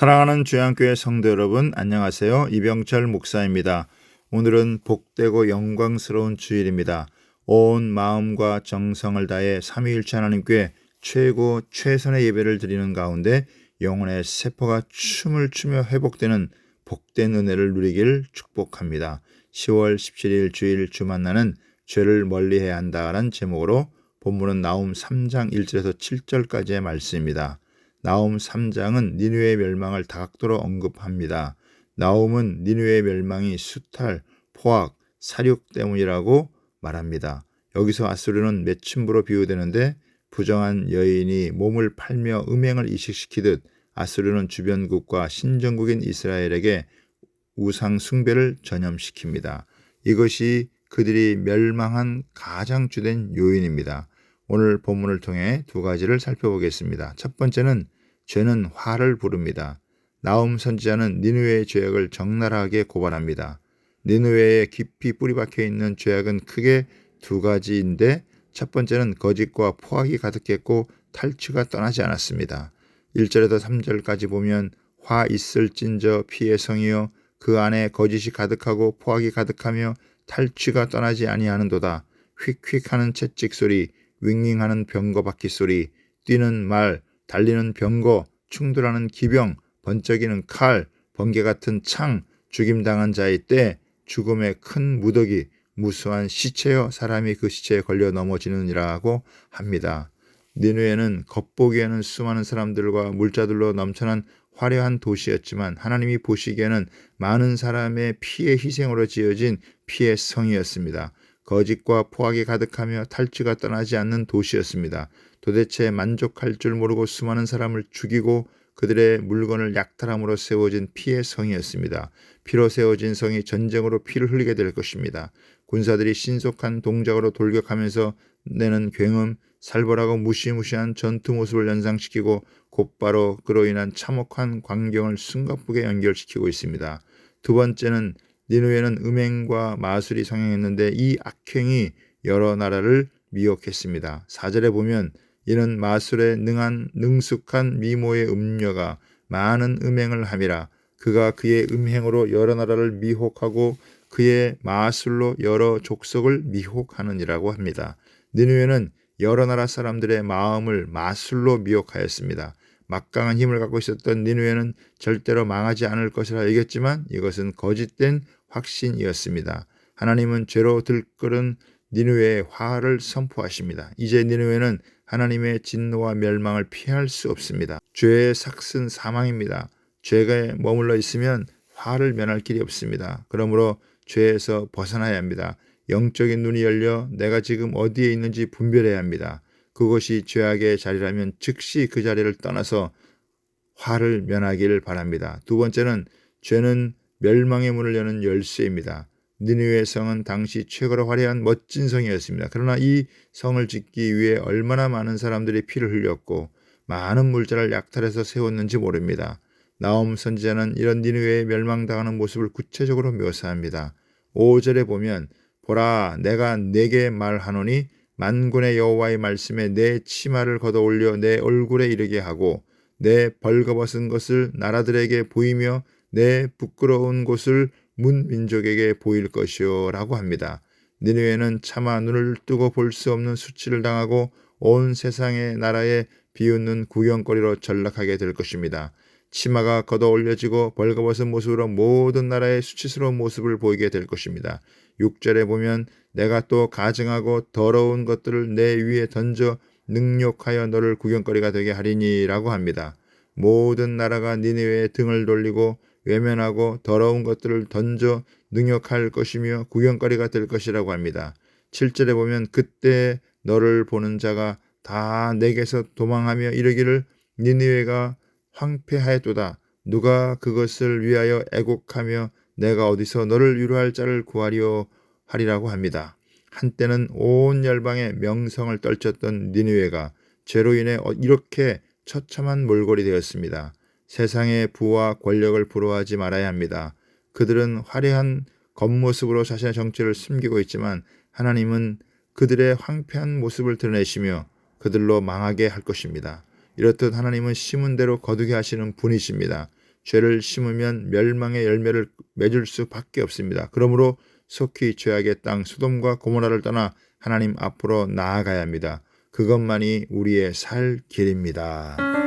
사랑하는 주양교회 성도 여러분, 안녕하세요. 이병철 목사입니다. 오늘은 복되고 영광스러운 주일입니다. 온 마음과 정성을 다해 삼위일체 하나님께 최고 최선의 예배를 드리는 가운데 영혼의 세포가 춤을 추며 회복되는 복된 은혜를 누리길 축복합니다. 10월 17일 주일 주 만나는 죄를 멀리해야 한다라는 제목으로 본문은 나움 3장 1절에서 7절까지의 말씀입니다. 나움 3장은 니누의 멸망을 다각도로 언급합니다. 나움은 니누의 멸망이 수탈, 포악, 사륙 때문이라고 말합니다. 여기서 아수르는 매춘부로 비유되는데 부정한 여인이 몸을 팔며 음행을 이식시키듯 아수르는 주변국과 신정국인 이스라엘에게 우상 숭배를 전염시킵니다. 이것이 그들이 멸망한 가장 주된 요인입니다. 오늘 본문을 통해 두 가지를 살펴보겠습니다. 첫 번째는 죄는 화를 부릅니다. 나움 선지자는 니누의 죄악을 적나라하게 고발합니다. 니누에 깊이 뿌리박혀 있는 죄악은 크게 두 가지인데 첫 번째는 거짓과 포악이 가득했고 탈취가 떠나지 않았습니다. 1절에서 3절까지 보면 화 있을진저 피의 성이여 그 안에 거짓이 가득하고 포악이 가득하며 탈취가 떠나지 아니하는도다. 휙휙하는 채찍 소리, 윙윙하는 병거 바퀴 소리, 뛰는 말, 달리는 병거, 충돌하는 기병, 번쩍이는 칼, 번개 같은 창, 죽임당한 자의 때, 죽음의 큰 무더기, 무수한 시체여 사람이 그 시체에 걸려 넘어지느니라고 합니다. 니누에는 겉보기에는 수많은 사람들과 물자들로 넘쳐난 화려한 도시였지만 하나님이 보시기에는 많은 사람의 피의 희생으로 지어진 피의 성이었습니다. 거짓과 포악이 가득하며 탈취가 떠나지 않는 도시였습니다. 도대체 만족할 줄 모르고 수많은 사람을 죽이고 그들의 물건을 약탈함으로 세워진 피의 성이었습니다. 피로 세워진 성이 전쟁으로 피를 흘리게 될 것입니다. 군사들이 신속한 동작으로 돌격하면서 내는 굉음, 살벌하고 무시무시한 전투 모습을 연상시키고 곧바로 그로 인한 참혹한 광경을 숨가쁘게 연결시키고 있습니다. 두 번째는 니누에는 음행과 마술이 성행했는데 이 악행이 여러 나라를 미혹했습니다. 사절에 보면 이는 마술에 능한 능숙한 미모의 음녀가 많은 음행을 함이라 그가 그의 음행으로 여러 나라를 미혹하고 그의 마술로 여러 족속을 미혹하느니라고 합니다. 니누에는 여러 나라 사람들의 마음을 마술로 미혹하였습니다. 막강한 힘을 갖고 있었던 니누에는 절대로 망하지 않을 것이라 여겼지만 이것은 거짓된 확신이었습니다. 하나님은 죄로 들끓은 니누의 화를 선포하십니다. 이제 니누에는 하나님의 진노와 멸망을 피할 수 없습니다. 죄의 삭슨 사망입니다. 죄가 머물러 있으면 화를 면할 길이 없습니다. 그러므로 죄에서 벗어나야 합니다. 영적인 눈이 열려 내가 지금 어디에 있는지 분별해야 합니다. 그것이 죄악의 자리라면 즉시 그 자리를 떠나서 화를 면하기를 바랍니다. 두 번째는 죄는 멸망의 문을 여는 열쇠입니다. 니느웨 성은 당시 최고로 화려한 멋진 성이었습니다. 그러나 이 성을 짓기 위해 얼마나 많은 사람들이 피를 흘렸고 많은 물자를 약탈해서 세웠는지 모릅니다. 나옴 선지자는 이런 니느웨에 멸망당하는 모습을 구체적으로 묘사합니다. 5절에 보면 보라 내가 내게 말하노니 만군의 여호와의 말씀에 내 치마를 걷어 올려 내 얼굴에 이르게 하고 내 벌거벗은 것을 나라들에게 보이며 내 부끄러운 곳을 문 민족에게 보일 것이요라고 합니다. 니느웨는 차마 눈을 뜨고 볼 수 없는 수치를 당하고 온 세상의 나라에 비웃는 구경거리로 전락하게 될 것입니다. 치마가 걷어 올려지고 벌거벗은 모습으로 모든 나라의 수치스러운 모습을 보이게 될 것입니다. 6절에 보면 내가 또 가증하고 더러운 것들을 내 위에 던져 능욕하여 너를 구경거리가 되게 하리니라고 합니다. 모든 나라가 니네웨에 등을 돌리고 외면하고 더러운 것들을 던져 능욕할 것이며 구경거리가 될 것이라고 합니다. 7절에 보면 그때 너를 보는 자가 다 내게서 도망하며 이르기를 니느웨가 황폐하였도다. 누가 그것을 위하여 애곡하며 내가 어디서 너를 위로할 자를 구하리오 하리라고 합니다. 한때는 온 열방의 명성을 떨쳤던 니느웨가 죄로 인해 어, 이렇게 처참한 몰골이 되었습니다. 세상의 부와 권력을 부러워하지 말아야 합니다. 그들은 화려한 겉모습으로 자신의 정체를 숨기고 있지만 하나님은 그들의 황폐한 모습을 드러내시며 그들로 망하게 할 것입니다. 이렇듯 하나님은 심은 대로 거두게 하시는 분이십니다. 죄를 심으면 멸망의 열매를 맺을 수밖에 없습니다. 그러므로 속히 죄악의 땅 소돔과 고모라를 떠나 하나님 앞으로 나아가야 합니다. 그것만이 우리의 살 길입니다.